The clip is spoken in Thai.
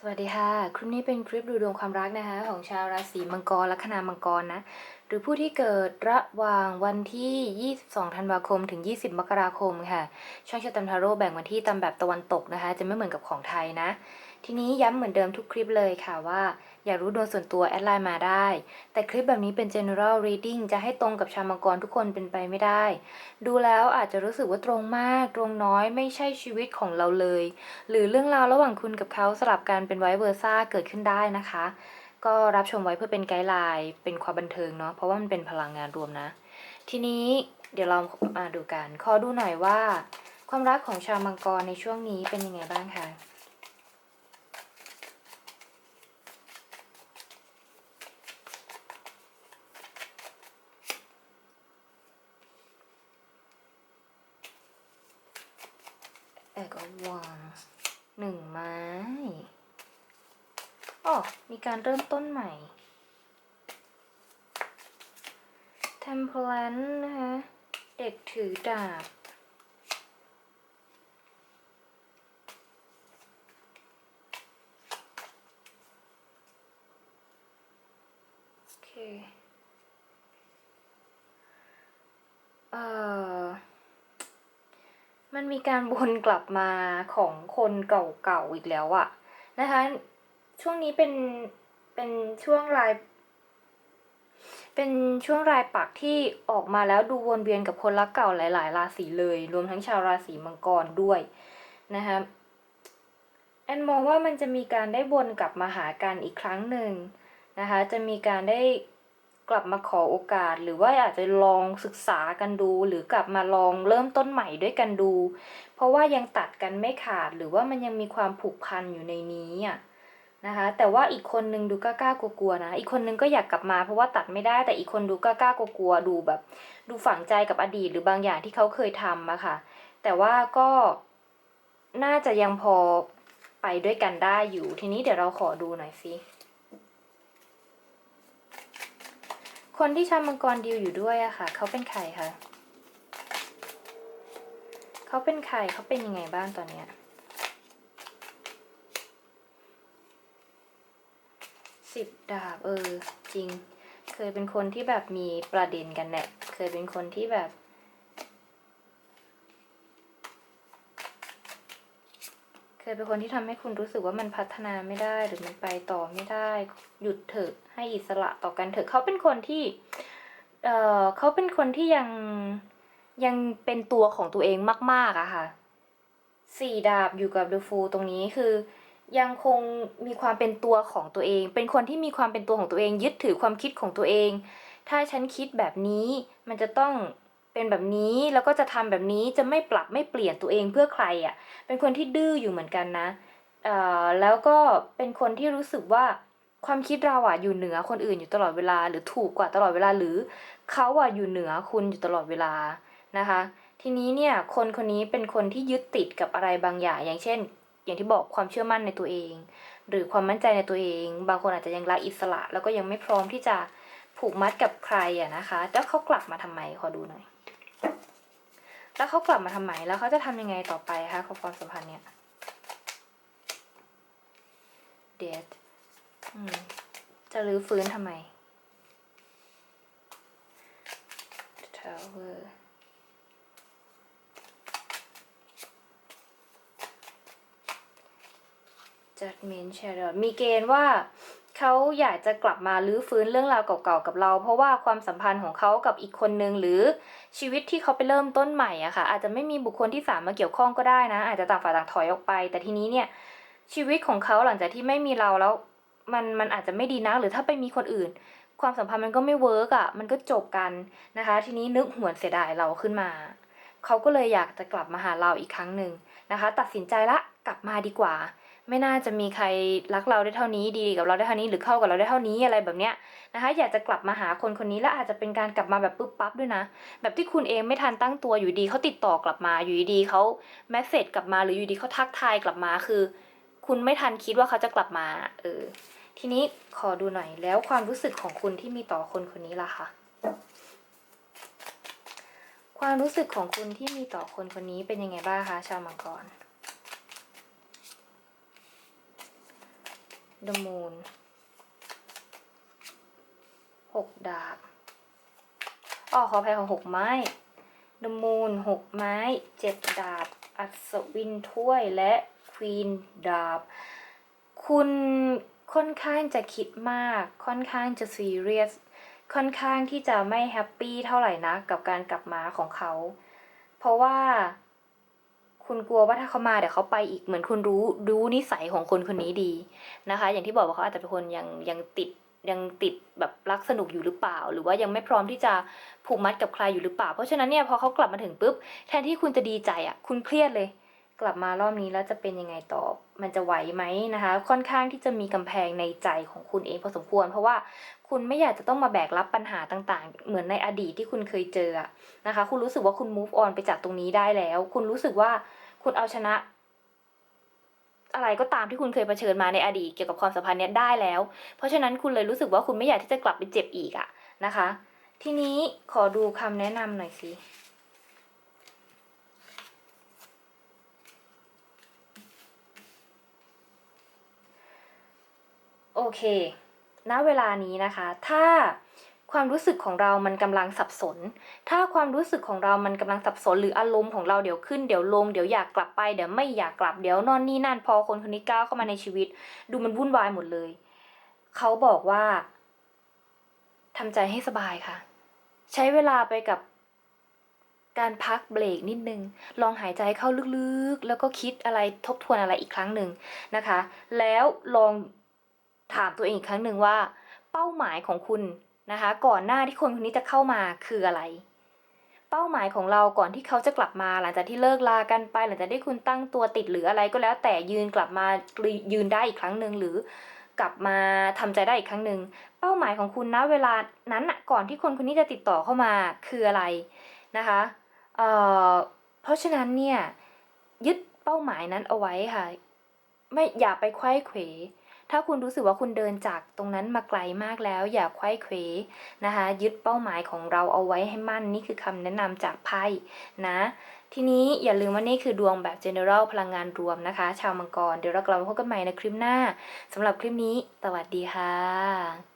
สวัสดีค่ะ คลิปนี้เป็นคลิปดูดวงความรักนะคะ ของชาวราศีมังกรลัคนามังกรนะ หรือผู้ที่เกิดระหว่างวันที่ 22 ธันวาคม ถึง 20 มกราคมค่ะ ช่องชาตัมทาโร่แบ่งวันที่ตามแบบตะวันตกนะคะ จะไม่เหมือนกับของไทยนะ ทีนี้ย้ำเหมือนเดิมทุกคลิปเลยค่ะว่า อยากรู้ดวงส่วนตัวแอดไลน์มาได้ แต่คลิปแบบนี้เป็น general reading จะให้ตรงกับชาวมังกรทุกคนเป็นไปไม่ได้ ดูแล้วอาจจะรู้สึกว่าตรงมาก ตรงน้อยไม่ใช่ชีวิตของเราเลย หรือเรื่องราวระหว่างคุณกับเขาสลับกันเป็นไวเวอร์ซ่าเกิดขึ้นได้นะคะ ก็รับชมไว้เพื่อเป็นไกด์ไลน์เป็นความบันเทิงเนาะเพราะว่ามันเป็นพลังงานรวมนะ ทีนี้เดี๋ยวเรามาดูกันขอดูหน่อยว่า ความรักของชาวมังกรในช่วงนี้เป็นยังไงบ้างคะแอกอวางหนึ่งไม้ อ๋อมีการเริ่มต้นใหม่ Temperance นะคะ เด็กถือดาบ โอเค เอ่อ มันมีการวนกลับมาของคนเก่าๆอีกแล้วอะนะคะ ช่วงนี้เป็นเป็นช่วงราย เป็นช่วงรายปักที่ออกมาแล้วดูวนเวียนกับคนรักเก่าหลาย ๆ ราศีเลย รวมทั้งชาวราศีมังกรด้วยนะคะแอนมองว่ามันจะมีการได้วนกลับมาหากันอีกครั้งหนึ่งนะคะ จะมีการได้กลับมาขอโอกาส หรือว่าอาจจะลองศึกษากันดู หรือกลับมาลองเริ่มต้นใหม่ด้วยกันดู เพราะว่ายังตัดกันไม่ขาดหรือว่ามันยังมีความผูกพันอยู่ในนี้อะ นะคะ แต่ว่าอีกคนนึงดูกล้าๆกลัวๆนะ อีกคนนึงก็อยากกลับมาเพราะว่าตัดไม่ได้ แต่อีกคนดูกล้าๆกลัวๆดูแบบ ดูฝังใจกับอดีตหรือบางอย่างที่เขาเคยทำอะค่ะ แต่ว่าก็น่าจะยังพอไปด้วยกันได้อยู่ ทีนี้เดี๋ยวเราขอดูหน่อยสิคนที่ชาวมังกรดีลอยู่ด้วยอะค่ะ เขาเป็นใครคะเขาเป็นใครเขาเป็นยังไงบ้างตอนเนี้ย สิบดาบเออจริง เคยเป็นคนที่แบบมีประเด็นกันแหละเคยเป็นคนที่แบบ เคยเป็นคนที่ทำให้คุณรู้สึกว่ามันพัฒนาไม่ได้หรือมันไปต่อไม่ได้ หยุดเถอะให้อิสระต่อกันเถอะเขาเป็นคนที่เออเขาเป็นคนที่ยังยังเป็นตัวของตัวเองมาก ๆอะค่ะสี่ดาบอยู่กับเดอะฟูตรงนี้คือ ยังคงมีความเป็นตัวของตัวเอง เป็นคนที่มีความเป็นตัวของตัวเอง ยึดถือความคิดของตัวเอง ถ้าฉันคิดแบบนี้มันจะต้องเป็นแบบนี้แล้วก็จะทำแบบนี้จะไม่ปรับไม่เปลี่ยนตัวเองเพื่อใครอะ่ะ เป็นคนที่ดื้ออยู่เหมือนกันนะเอ่อแล้วก็เป็นคนที่รู้สึกว่าความคิดเราอะอยู่เหนือคนอื่นอยู่ตลอดเวลา หรือถูกกว่าตลอดเวลาหรือเขาอะอยู่เหนือคุณอยู่ตลอดเวลานะคะ ทีนี้เนี่ยคนคนนี้เป็นคนที่ยึดติดกับอะไรบางอย่างอย่างเช่น อย่างที่บอกความเชื่อมั่นในตัวเอง หรือความมั่นใจในตัวเอง บางคนอาจจะยังรักอิสระ แล้วก็ยังไม่พร้อมที่จะผูกมัดกับใครอะนะคะแล้วเขากลับมาทำไมขอดูหน่อย แล้วเขากลับมาทำไมแล้วเขาจะทำยังไงต่อไปคะกับความสัมพันธ์เนี่ยเดทจะรื้อฟื้นทำไม Tower Judgment Shadow มีเกณฑ์ว่าเขาอยากจะกลับมาลื้อฟื้นเรื่องราวเก่าๆกับเรา เพราะว่าความสัมพันธ์ของเขากับอีกคนนึงหรือชีวิตที่เขาไปเริ่มต้นใหม่อะค่ะ อาจจะไม่มีบุคคลที่สามมาเกี่ยวข้องก็ได้นะ อาจจะต่างฝ่ายต่างถอยออกไป แต่ทีนี้เนี่ยชีวิตของเขาหลังจากที่ไม่มีเราแล้ว มันมันอาจจะไม่ดีนะหรือถ้าไปมีคนอื่น ความสัมพันธ์มันก็ไม่เวิร์กอะมันก็จบกันนะคะ ทีนี้นึกหวนเสียดายเราขึ้นมาเขาก็เลยอยากจะกลับมาหาเราอีกครั้งหนึ่งนะคะ ตัดสินใจละกลับมาดีกว่า ไม่น่าจะมีใครรักเราได้เท่านี้ดีกับเราได้เท่านี้หรือเข้ากับเราได้เท่านี้อะไรแบบเนี้ยนะคะ อยากจะกลับมาหาคนคนนี้และอาจจะเป็นการกลับมาแบบปุ๊บปั๊บด้วยนะ แบบที่คุณเองไม่ทันตั้งตัวอยู่ดีเขาติดต่อกลับมาอยู่ดีเขาแมสเซจกลับมาหรืออยู่ดีเขาทักทายกลับมาคือ คุณไม่ทันคิดว่าเขาจะกลับมาเออทีนี้ขอดูหน่อยแล้วความรู้สึกของคุณที่มีต่อคนคนนี้ล่ะคะความรู้สึกของคุณที่มีต่อคนคนนี้เป็นยังไงบ้างคะชาวมังกร the moon หกดาบอ๋อขออภัยของหกไม้ the moon หกไม้เจ็ดดาบ อัศวินถ้วยและ queen ดาบ คุณค่อนข้างจะคิดมาก ค่อนข้างจะซีเรียส ค่อนข้างที่จะไม่แฮปปี้เท่าไหร่นะกับการกลับมาของเขา เพราะว่า คุณกลัวว่าถ้าเขามาเดี๋ยวเขาไปอีกเหมือนคุณรู้รู้นิสัยของคนคนนี้ดีนะคะ อย่างที่บอกว่าเขาอาจจะเป็นคนยังยังติดยังติดแบบรักสนุกอยู่หรือเปล่า หรือว่ายังไม่พร้อมที่จะผูกมัดกับใครอยู่หรือเปล่า เพราะฉะนั้นเนี่ยพอเขากลับมาถึงปุ๊บแทนที่คุณจะดีใจอะ คุณเครียดเลย กลับมารอบนี้แล้วจะเป็นยังไงต่อ มันจะไหวไหมนะคะ ค่อนข้างที่จะมีกำแพงในใจของคุณเองพอสมควร เพราะว่าคุณไม่อยากจะต้องมาแบกรับปัญหาต่างๆ เหมือนในอดีตที่คุณเคยเจอนะคะ คุณรู้สึกว่าคุณ move on ไปจากตรงนี้ได้แล้ว คุณรู้สึกว่าคุณเอาชนะ อะไรก็ตามที่คุณเคยเผชิญมาในอดีตเกี่ยวกับความสัมพันธ์เนี้ยได้แล้ว เพราะฉะนั้นคุณเลยรู้สึกว่าคุณไม่อยากที่จะกลับไปเจ็บอีกอะนะคะ ทีนี้ขอดูคำแนะนำหน่อยสิ โอเค ณ เวลานี้นะคะ ถ้าความรู้สึกของเรามันกำลังสับสน ถ้าความรู้สึกของเรามันกำลังสับสน หรืออารมณ์ของเราเดี๋ยวขึ้นเดี๋ยวลงเดี๋ยวอยากกลับไปเดี๋ยวไม่อยากกลับเดี๋ยวนอนนี่นั่นพอคนคนนี้ก้าวเข้ามาในชีวิต ดูมันวุ่นวายหมดเลย เขาบอกว่าทำใจให้สบายค่ะ ใช้เวลาไปกับการพักเบรกนิดนึง ลองหายใจเข้าลึกๆ แล้วก็คิดอะไรทบทวนอะไรอีกครั้งหนึ่งนะคะ แล้วลอง ถามตัวเองอีกครั้งหนึ่งว่า เป้าหมายของคุณนะคะ ก่อนหน้าที่คนคนนี้จะเข้ามาคืออะไร เป้าหมายของเราก่อนที่เขาจะกลับมา หลังจากที่เลิกลากันไปหลังจากที่คุณตั้งตัวติดหรืออะไรก็แล้ว แต่ยืนกลับมายืนได้อีกครั้งหนึ่งหรือกลับมาทำใจได้อีกครั้งหนึ่งเป้าหมายของคุณนะเวลานั้นน่ะก่อนที่คนคนนี้จะติดต่อเข้ามาคืออะไรนะคะเเพราะฉะนั้นเนี่ยยึดเป้าหมายนั้นเอาไว้ค่ะ ไม่อย่าไปไขว้เขว ถ้าคุณรู้สึกว่าคุณเดินจากตรงนั้นมาไกลมากแล้ว อย่าไขว้เขวนะคะ ยึดเป้าหมายของเราเอาไว้ให้มั่นนี่คือคำแนะนำจากไพ่นะ ทีนี้อย่าลืมว่านี่คือดวงแบบ general พลังงานรวมนะคะ ชาวมังกร เดี๋ยวเรากลับมาพบกันใหม่ในคลิปหน้าสำหรับคลิปนี้ สวัสดีค่ะ